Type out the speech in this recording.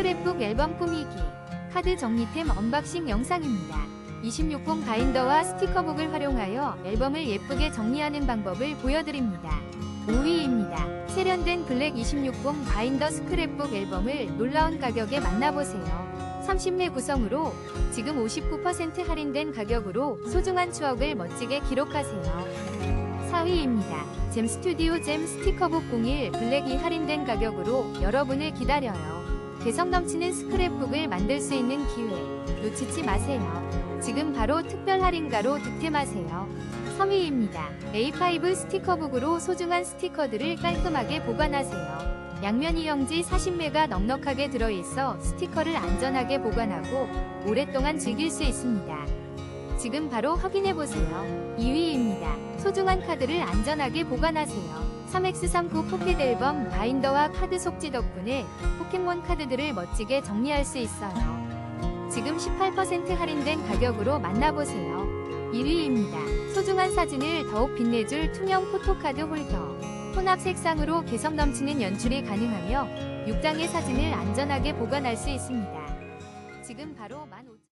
스크랩북 앨범 꾸미기 카드 정리템 언박싱 영상입니다. 26공 바인더와 스티커북을 활용하여 앨범을 예쁘게 정리하는 방법을 보여드립니다. 5위입니다. 세련된 블랙 26공 바인더 스크랩북 앨범을 놀라운 가격에 만나보세요. 30매 구성으로 지금 59% 할인된 가격으로 소중한 추억을 멋지게 기록하세요. 4위입니다. 잼 스튜디오 잼 스티커북 01 블랙이 할인된 가격으로 여러분을 기다려요. 개성 넘치는 스크랩북을 만들 수 있는 기회 놓치지 마세요. 지금 바로 특별 할인가로 득템하세요. 3위입니다. A5 스티커북으로 소중한 스티커들을 깔끔하게 보관하세요. 양면 이영지 40매가 넉넉하게 들어있어 스티커를 안전하게 보관하고 오랫동안 즐길 수 있습니다. 지금 바로 확인해보세요. 2위입니다. 소중한 카드를 안전하게 보관하세요. 3x39 포켓 앨범 바인더와 카드 속지 덕분에 포켓몬 카드들을 멋지게 정리할 수 있어요. 지금 18% 할인된 가격으로 만나보세요. 1위입니다. 소중한 사진을 더욱 빛내줄 투명 포토카드 홀더. 혼합 색상으로 개성 넘치는 연출이 가능하며 6장의 사진을 안전하게 보관할 수 있습니다. 지금 바로 15,000